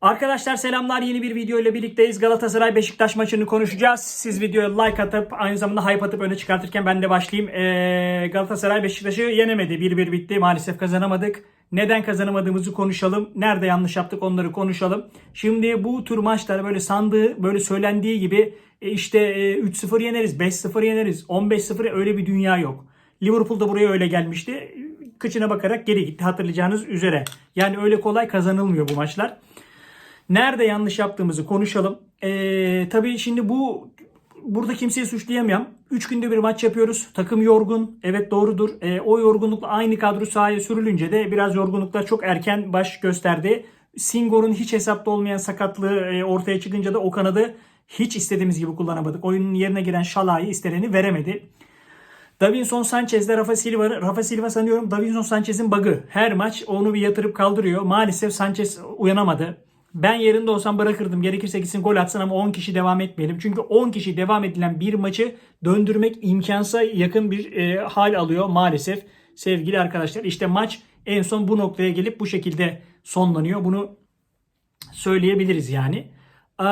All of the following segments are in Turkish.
Arkadaşlar selamlar yeni bir video ile birlikteyiz. Galatasaray Beşiktaş maçını konuşacağız. Siz videoya like atıp aynı zamanda hype atıp öne çıkartırken ben de başlayayım. Ee, Galatasaray Beşiktaş'ı yenemedi. 1-1 bitti. Maalesef kazanamadık. Neden kazanamadığımızı konuşalım. Nerede yanlış yaptık onları konuşalım. Şimdi bu tür maçlar böyle sandığı böyle söylendiği gibi e, işte e, 3-0 yeneriz, 5-0 yeneriz, 15-0 öyle bir dünya yok. Liverpool da buraya öyle gelmişti. Kıçına bakarak geri gitti hatırlayacağınız üzere. Yani öyle kolay kazanılmıyor bu maçlar. Nerede yanlış yaptığımızı konuşalım. Ee, tabii şimdi bu burada kimseyi suçlayamam. 3 günde bir maç yapıyoruz. Takım yorgun. Evet doğrudur. Ee, o yorgunlukla aynı kadro sahaya sürülünce de biraz yorgunluklar çok erken baş gösterdi. Singo'nun hiç hesapta olmayan sakatlığı e, ortaya çıkınca da o kanadı hiç istediğimiz gibi kullanamadık. Oyunun yerine giren Şalai isteneni veremedi. Davinson Sanchez'de Rafa Silva, Rafa Silva sanıyorum Davinson Sanchez'in bug'ı. Her maç onu bir yatırıp kaldırıyor. Maalesef Sanchez uyanamadı. Ben yerinde olsam bırakırdım. Gerekirse gitsin gol atsın ama 10 kişi devam etmeyelim. Çünkü 10 kişi devam edilen bir maçı döndürmek imkansa yakın bir e, hal alıyor maalesef. Sevgili arkadaşlar işte maç en son bu noktaya gelip bu şekilde sonlanıyor. Bunu söyleyebiliriz yani. Ee,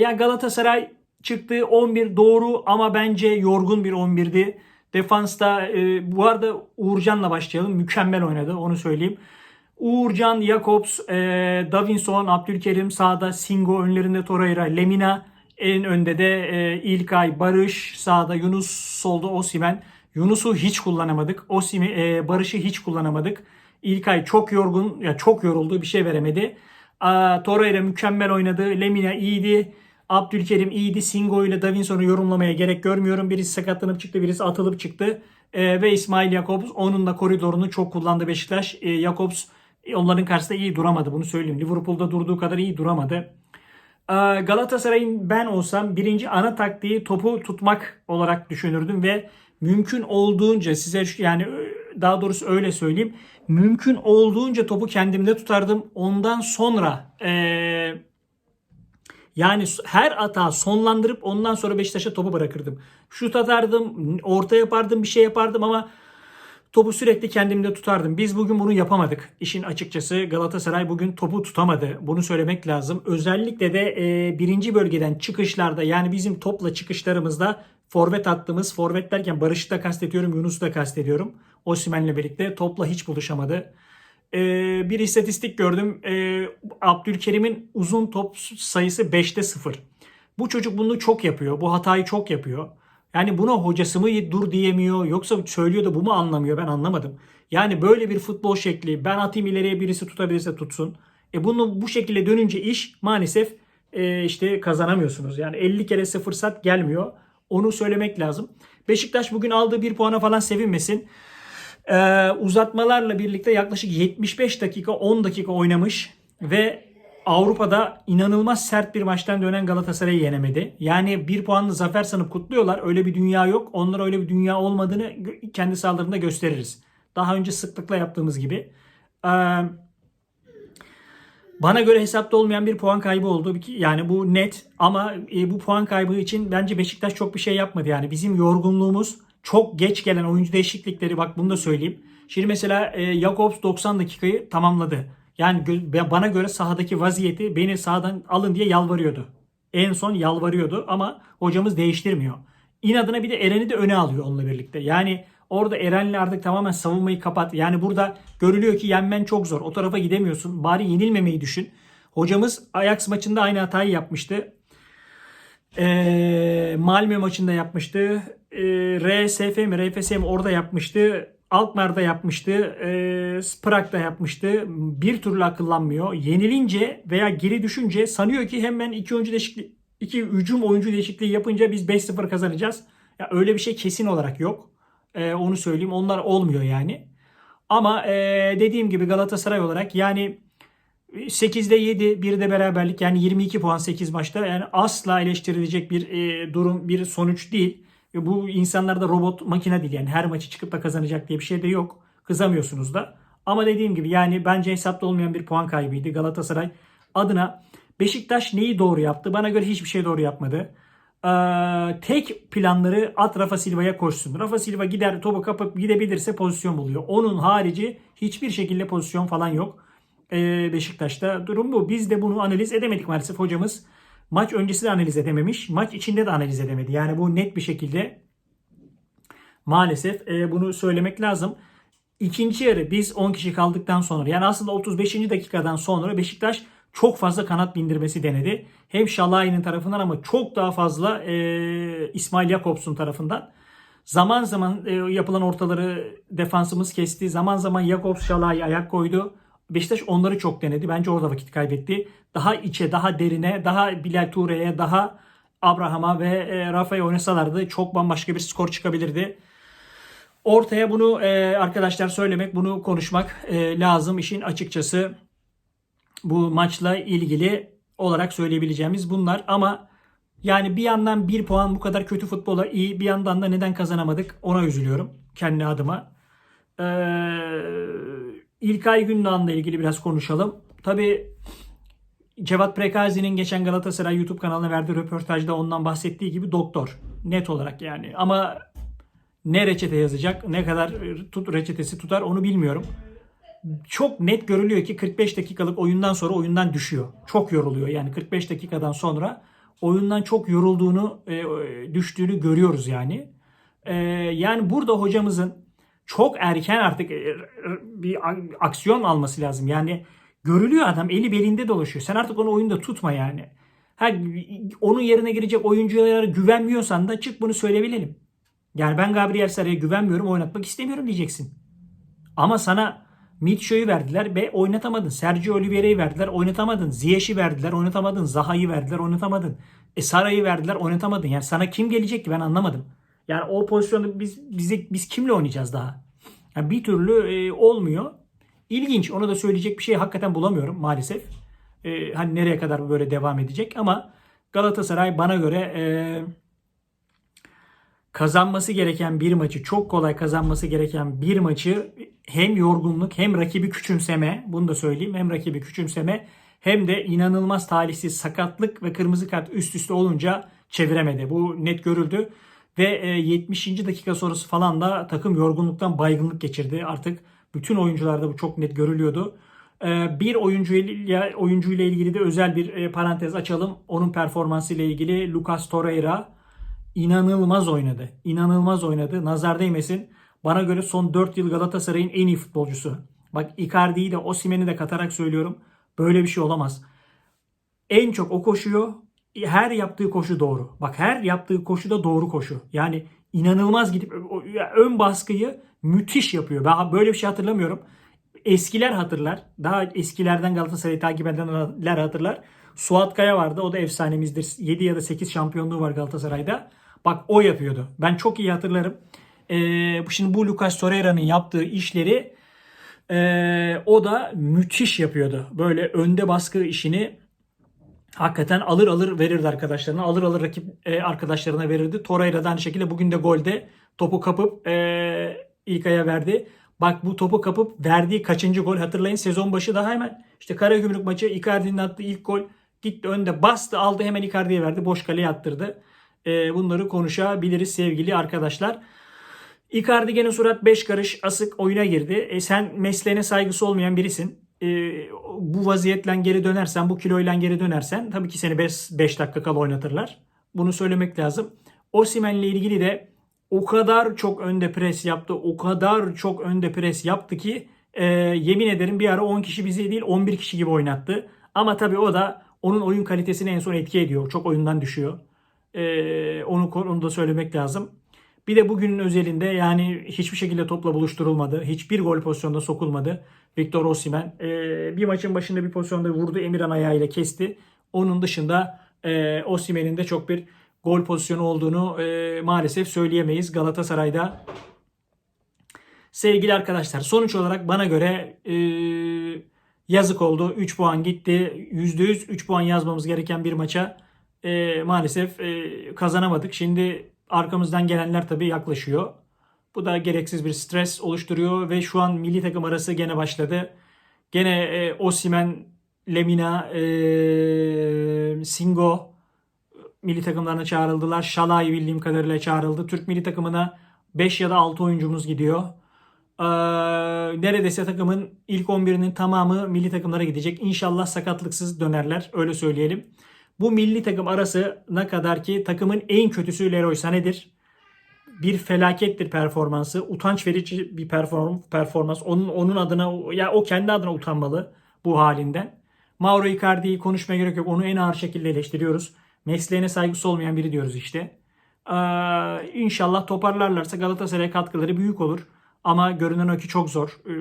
ya Galatasaray çıktı 11 doğru ama bence yorgun bir 11'di. Defansta e, bu arada Uğurcan'la başlayalım. Mükemmel oynadı onu söyleyeyim. Uğurcan, Jakobs, e, Davinson, Abdülkerim sağda, Singo önlerinde Torreira, Lemina en önde de e, İlkay, Barış sağda, Yunus solda Osimen. Yunus'u hiç kullanamadık. Osimi, e, Barış'ı hiç kullanamadık. İlkay çok yorgun, ya çok yoruldu bir şey veremedi. Aa, Torreira mükemmel oynadı. Lemina iyiydi. Abdülkerim iyiydi. Singo ile Davinson'u yorumlamaya gerek görmüyorum. Birisi sakatlanıp çıktı, birisi atılıp çıktı. E, ve İsmail Jakobs onun da koridorunu çok kullandı Beşiktaş. E, Jakobs e, onların karşısında iyi duramadı bunu söyleyeyim. Liverpool'da durduğu kadar iyi duramadı. Ee, Galatasaray'ın ben olsam birinci ana taktiği topu tutmak olarak düşünürdüm ve mümkün olduğunca size yani e, daha doğrusu öyle söyleyeyim. Mümkün olduğunca topu kendimde tutardım. Ondan sonra e, yani her hata sonlandırıp ondan sonra Beşiktaş'a topu bırakırdım. Şut atardım, orta yapardım, bir şey yapardım ama Topu sürekli kendimde tutardım. Biz bugün bunu yapamadık. İşin açıkçası Galatasaray bugün topu tutamadı. Bunu söylemek lazım. Özellikle de e, birinci bölgeden çıkışlarda yani bizim topla çıkışlarımızda forvet attığımız forvet derken Barış'ı da kastediyorum Yunus'u da kastediyorum. Osimhen'le birlikte topla hiç buluşamadı. E, bir istatistik gördüm. E, Abdülkerim'in uzun top sayısı 5'te 0. Bu çocuk bunu çok yapıyor. Bu hatayı çok yapıyor. Yani buna hocası mı dur diyemiyor yoksa söylüyor da bu mu anlamıyor ben anlamadım. Yani böyle bir futbol şekli ben atayım ileriye birisi tutabilirse tutsun. E bunu bu şekilde dönünce iş maalesef e, işte kazanamıyorsunuz. Yani 50 kere sıfır sat gelmiyor. Onu söylemek lazım. Beşiktaş bugün aldığı bir puana falan sevinmesin. Ee, uzatmalarla birlikte yaklaşık 75 dakika 10 dakika oynamış ve Avrupa'da inanılmaz sert bir maçtan dönen Galatasaray'ı yenemedi. Yani bir puanlı zafer sanıp kutluyorlar. Öyle bir dünya yok. Onlara öyle bir dünya olmadığını kendi sahalarında gösteririz. Daha önce sıklıkla yaptığımız gibi. Ee, bana göre hesapta olmayan bir puan kaybı oldu. Yani bu net ama e, bu puan kaybı için bence Beşiktaş çok bir şey yapmadı. Yani bizim yorgunluğumuz çok geç gelen oyuncu değişiklikleri bak bunu da söyleyeyim. Şimdi mesela e, Jakobs 90 dakikayı tamamladı. Yani bana göre sahadaki vaziyeti beni sahadan alın diye yalvarıyordu. En son yalvarıyordu ama hocamız değiştirmiyor. İnadına bir de Eren'i de öne alıyor onunla birlikte. Yani orada Eren'le artık tamamen savunmayı kapat. Yani burada görülüyor ki yenmen çok zor. O tarafa gidemiyorsun. Bari yenilmemeyi düşün. Hocamız Ajax maçında aynı hatayı yapmıştı. Ee, Malmö maçında yapmıştı. Ee, RSF mi RFS mi orada yapmıştı. Alkmaar'da yapmıştı. E, Prag'da yapmıştı. Bir türlü akıllanmıyor. Yenilince veya geri düşünce sanıyor ki hemen iki oyuncu değişikliği iki hücum oyuncu değişikliği yapınca biz 5-0 kazanacağız. Ya öyle bir şey kesin olarak yok. E, onu söyleyeyim. Onlar olmuyor yani. Ama e, dediğim gibi Galatasaray olarak yani 8'de 7, bir de beraberlik yani 22 puan 8 maçta yani asla eleştirilecek bir e, durum, bir sonuç değil. Ve bu insanlar da robot makine değil yani her maçı çıkıp da kazanacak diye bir şey de yok. Kızamıyorsunuz da. Ama dediğim gibi yani bence hesapta olmayan bir puan kaybıydı Galatasaray adına. Beşiktaş neyi doğru yaptı? Bana göre hiçbir şey doğru yapmadı. Ee, tek planları at Rafa Silva'ya koşsun. Rafa Silva gider topu kapıp gidebilirse pozisyon buluyor. Onun harici hiçbir şekilde pozisyon falan yok. e, Beşiktaş'ta. Durum bu. Biz de bunu analiz edemedik maalesef hocamız. Maç öncesi de analiz edememiş. Maç içinde de analiz edemedi. Yani bu net bir şekilde maalesef e, bunu söylemek lazım. İkinci yarı biz 10 kişi kaldıktan sonra yani aslında 35. dakikadan sonra Beşiktaş çok fazla kanat bindirmesi denedi. Hem Şalay'ın tarafından ama çok daha fazla e, İsmail Jakobs'un tarafından. Zaman zaman e, yapılan ortaları defansımız kesti. Zaman zaman Jakobs Şalay ayak koydu. Beşiktaş onları çok denedi. Bence orada vakit kaybetti. Daha içe, daha derine, daha Bilal Ture'ye, daha Abraham'a ve e, Rafa'ya oynasalardı çok bambaşka bir skor çıkabilirdi. Ortaya bunu e, arkadaşlar söylemek, bunu konuşmak e, lazım işin açıkçası. Bu maçla ilgili olarak söyleyebileceğimiz bunlar ama yani bir yandan bir puan bu kadar kötü futbola iyi bir yandan da neden kazanamadık ona üzülüyorum kendi adıma. Ee, İlkay Gündoğan'la ilgili biraz konuşalım. Tabi Cevat Prekazi'nin geçen Galatasaray YouTube kanalına verdiği röportajda ondan bahsettiği gibi doktor. Net olarak yani. Ama ne reçete yazacak, ne kadar tut reçetesi tutar onu bilmiyorum. Çok net görülüyor ki 45 dakikalık oyundan sonra oyundan düşüyor. Çok yoruluyor. Yani 45 dakikadan sonra oyundan çok yorulduğunu, e, düştüğünü görüyoruz yani. E, yani burada hocamızın çok erken artık e, bir aksiyon alması lazım. Yani görülüyor adam eli belinde dolaşıyor. Sen artık onu oyunda tutma yani. Ha, onun yerine girecek oyunculara güvenmiyorsan da çık bunu söyleyebilelim. Yani ben Gabriel Sarı'ya güvenmiyorum, oynatmak istemiyorum diyeceksin. Ama sana Mitcho'yu verdiler ve oynatamadın. Sergio Oliveira'yı verdiler, oynatamadın. Ziyech'i verdiler, oynatamadın. Zaha'yı verdiler, oynatamadın. E Sara'yı verdiler, oynatamadın. Yani sana kim gelecek ki ben anlamadım. Yani o pozisyonda biz bize biz kimle oynayacağız daha? Yani bir türlü e, olmuyor. İlginç. Ona da söyleyecek bir şey hakikaten bulamıyorum maalesef. E, hani nereye kadar böyle devam edecek ama Galatasaray bana göre e, kazanması gereken bir maçı, çok kolay kazanması gereken bir maçı hem yorgunluk hem rakibi küçümseme, bunu da söyleyeyim, hem rakibi küçümseme hem de inanılmaz talihsiz sakatlık ve kırmızı kart üst üste olunca çeviremedi. Bu net görüldü. Ve 70. dakika sonrası falan da takım yorgunluktan baygınlık geçirdi. Artık bütün oyuncularda bu çok net görülüyordu. Bir oyuncuyla, oyuncuyla ilgili de özel bir parantez açalım. Onun performansı ile ilgili Lucas Torreira inanılmaz oynadı. İnanılmaz oynadı. Nazar değmesin. Bana göre son 4 yıl Galatasaray'ın en iyi futbolcusu. Bak Icardi'yi de Osimhen'i de katarak söylüyorum. Böyle bir şey olamaz. En çok o koşuyor. Her yaptığı koşu doğru. Bak her yaptığı koşu da doğru koşu. Yani inanılmaz gidip ön baskıyı müthiş yapıyor. Ben böyle bir şey hatırlamıyorum. Eskiler hatırlar. Daha eskilerden Galatasaray'ı takip edenler hatırlar. Suat Kaya vardı. O da efsanemizdir. 7 ya da 8 şampiyonluğu var Galatasaray'da. Bak o yapıyordu. Ben çok iyi hatırlarım. Ee, şimdi bu Lucas Torreira'nın yaptığı işleri e, o da müthiş yapıyordu. Böyle önde baskı işini hakikaten alır alır verirdi arkadaşlarına. Alır alır rakip e, arkadaşlarına verirdi. Torreira da aynı şekilde bugün de golde topu kapıp e, ilk aya verdi. Bak bu topu kapıp verdiği kaçıncı gol hatırlayın. Sezon başı daha hemen işte Karagümrük maçı Icardi'nin attığı ilk gol gitti önde bastı aldı hemen Icardi'ye verdi. Boş kaleye attırdı. E, bunları konuşabiliriz sevgili arkadaşlar. Icardi gene surat 5 karış asık oyuna girdi. E, sen mesleğine saygısı olmayan birisin. E, bu vaziyetle geri dönersen, bu kiloyla geri dönersen tabii ki seni 5 dakika kala oynatırlar. Bunu söylemek lazım. Osimhen'le ilgili de o kadar çok önde pres yaptı, o kadar çok önde pres yaptı ki e, yemin ederim bir ara 10 kişi bizi değil 11 kişi gibi oynattı. Ama tabii o da onun oyun kalitesine en son etki ediyor. Çok oyundan düşüyor. E, onu, onu da söylemek lazım. Bir de bugünün özelinde yani hiçbir şekilde topla buluşturulmadı. Hiçbir gol pozisyonda sokulmadı. Victor Osimhen e, bir maçın başında bir pozisyonda vurdu. Emirhan ayağıyla kesti. Onun dışında e, Osimhen'in de çok bir gol pozisyonu olduğunu e, maalesef söyleyemeyiz Galatasaray'da. Sevgili arkadaşlar sonuç olarak bana göre e, yazık oldu. 3 puan gitti. %100 3 puan yazmamız gereken bir maça e, maalesef e, kazanamadık. Şimdi arkamızdan gelenler tabii yaklaşıyor. Bu da gereksiz bir stres oluşturuyor ve şu an milli takım arası gene başladı. Gene e, Osimen, Lemina, e, Singo milli takımlarına çağrıldılar. Şalay bildiğim kadarıyla çağrıldı. Türk milli takımına 5 ya da 6 oyuncumuz gidiyor. Ee, neredeyse takımın ilk 11'inin tamamı milli takımlara gidecek. İnşallah sakatlıksız dönerler. Öyle söyleyelim. Bu milli takım arasına kadar ki takımın en kötüsü Leroy Sané'dir. Bir felakettir performansı. Utanç verici bir perform, performans. Onun onun adına ya o kendi adına utanmalı bu halinden. Mauro Icardi'yi konuşmaya gerek yok. Onu en ağır şekilde eleştiriyoruz. Mesleğine saygısı olmayan biri diyoruz işte. Ee, inşallah toparlarlarsa Galatasaray'a katkıları büyük olur. Ama görünen o ki çok zor. Ee,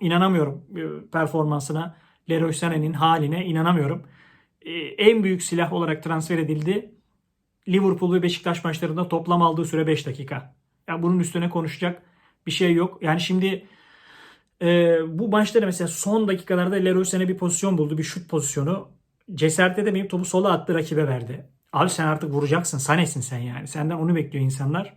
inanamıyorum e, performansına. Leroy Sané'nin haline inanamıyorum. Ee, en büyük silah olarak transfer edildi. Liverpool ve Beşiktaş maçlarında toplam aldığı süre 5 dakika. Yani bunun üstüne konuşacak bir şey yok. Yani şimdi e, bu maçta da mesela son dakikalarda Leroy Sané bir pozisyon buldu. Bir şut pozisyonu. Cesaret edemeyip topu sola attı rakibe verdi. Abi sen artık vuracaksın. Sanesin sen yani. Senden onu bekliyor insanlar.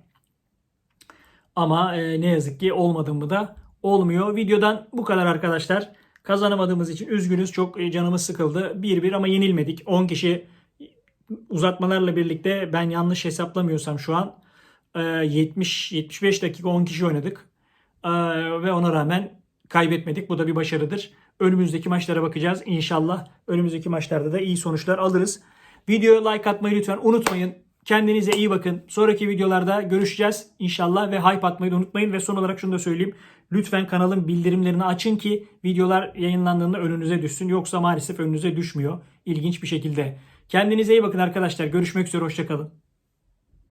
Ama e, ne yazık ki olmadı mı da olmuyor. Videodan bu kadar arkadaşlar. Kazanamadığımız için üzgünüz. Çok e, canımız sıkıldı. 1-1 ama yenilmedik. 10 kişi uzatmalarla birlikte ben yanlış hesaplamıyorsam şu an e, 70-75 dakika 10 kişi oynadık. E, ve ona rağmen kaybetmedik. Bu da bir başarıdır. Önümüzdeki maçlara bakacağız. İnşallah önümüzdeki maçlarda da iyi sonuçlar alırız. Videoya like atmayı lütfen unutmayın. Kendinize iyi bakın. Sonraki videolarda görüşeceğiz inşallah ve hype atmayı da unutmayın. Ve son olarak şunu da söyleyeyim. Lütfen kanalın bildirimlerini açın ki videolar yayınlandığında önünüze düşsün. Yoksa maalesef önünüze düşmüyor. İlginç bir şekilde. Kendinize iyi bakın arkadaşlar. Görüşmek üzere. Hoşçakalın.